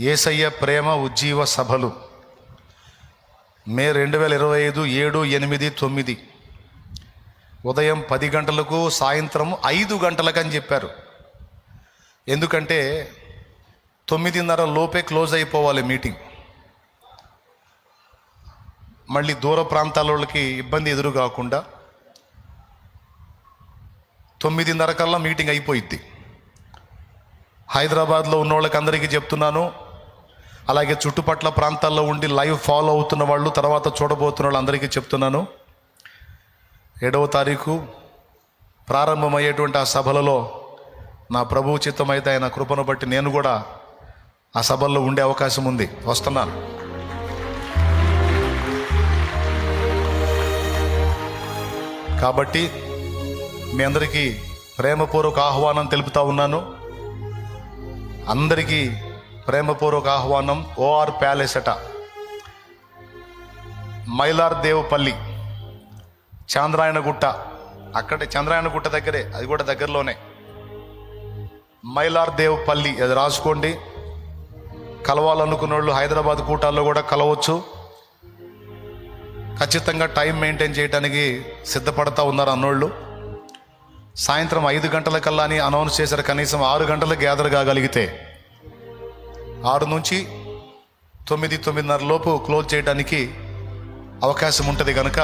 ఏసయ్య ప్రేమ ఉజ్జీవ సభలు. మే రెండు వేల ఇరవై ఐదు ఏడు ఎనిమిది తొమ్మిది. ఉదయం పది గంటలకు సాయంత్రం ఐదు గంటలకు అని చెప్పారు. ఎందుకంటే తొమ్మిదిన్నర లోపే క్లోజ్ అయిపోవాలి మీటింగ్. మళ్ళీ దూర ప్రాంతాల వాళ్ళకి ఇబ్బంది ఎదురు కాకుండా తొమ్మిదిన్నర కల్లా మీటింగ్ అయిపోయిద్ది. హైదరాబాద్లో ఉన్న వాళ్ళకి అందరికీ చెప్తున్నాను అలాగే చుట్టుపట్ల ప్రాంతాల్లో ఉండి లైవ్ ఫాలో అవుతున్న వాళ్ళు తర్వాత చూడబోతున్న వాళ్ళు అందరికీ చెప్తున్నాను. ఏడవ తారీఖు ప్రారంభమయ్యేటువంటి ఆ సభలలో నా ప్రభు చిత్తమైతే ఆయన కృపను బట్టి నేను కూడా ఆ సభల్లో ఉండే అవకాశం ఉంది. వస్తున్నాను. కాబట్టి మీ అందరికీ ప్రేమపూర్వక ఆహ్వానం తెలుపుతా ఉన్నాను. అందరికీ ప్రేమపూర్వక ఆహ్వానం ఓఆర్ ప్యాలెస్ అట. మైలార్ దేవపల్లి చాంద్రాయణగుట్ట అక్కడే చంద్రాయణగుట్ట దగ్గరే అది కూడా దగ్గరలోనే. మైలార్ దేవపల్లి అది రాసుకోండి. కలవాలనుకున్న వాళ్ళు హైదరాబాద్ కూటాల్లో కూడా కలవచ్చు. ఖచ్చితంగా టైం మెయింటైన్ చేయడానికి సిద్ధపడతా ఉన్నారు అన్నోళ్ళు. సాయంత్రం ఐదు గంటల కల్లా అని అనౌన్స్ చేశారు కనీసం ఆరు గంటలకు గ్యాదర్ కాగలిగితే. ఆరు నుంచి తొమ్మిది తొమ్మిదిన్నర లోపు క్లోజ్ చేయడానికి అవకాశం ఉంటుంది కనుక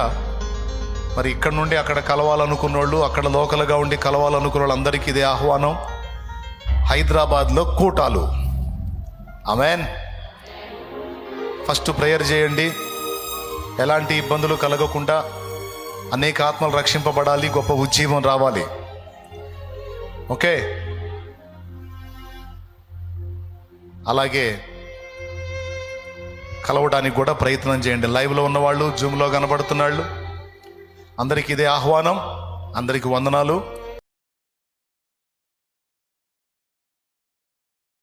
మరి ఇక్కడ నుండి అక్కడ కలవాలనుకున్న వాళ్ళు అక్కడ లోకల్గా ఉండి కలవాలనుకున్న వాళ్ళందరికీ ఇదే ఆహ్వానం. హైదరాబాద్లో కూటాలు. అమెన్ ఫస్ట్ ప్రేయర్ చేయండి. ఎలాంటి ఇబ్బందులు కలగకుండా అనేక ఆత్మలు రక్షింపబడాలి గొప్ప ఉజ్జీవం రావాలి. ఓకే? అలాగే కలవడానికి కూడా ప్రయత్నం చేయండి. లైవ్లో ఉన్నవాళ్ళు జూమ్లో కనబడుతున్నాళ్ళు అందరికీ ఇదే ఆహ్వానం అందరికీ వందనాలు.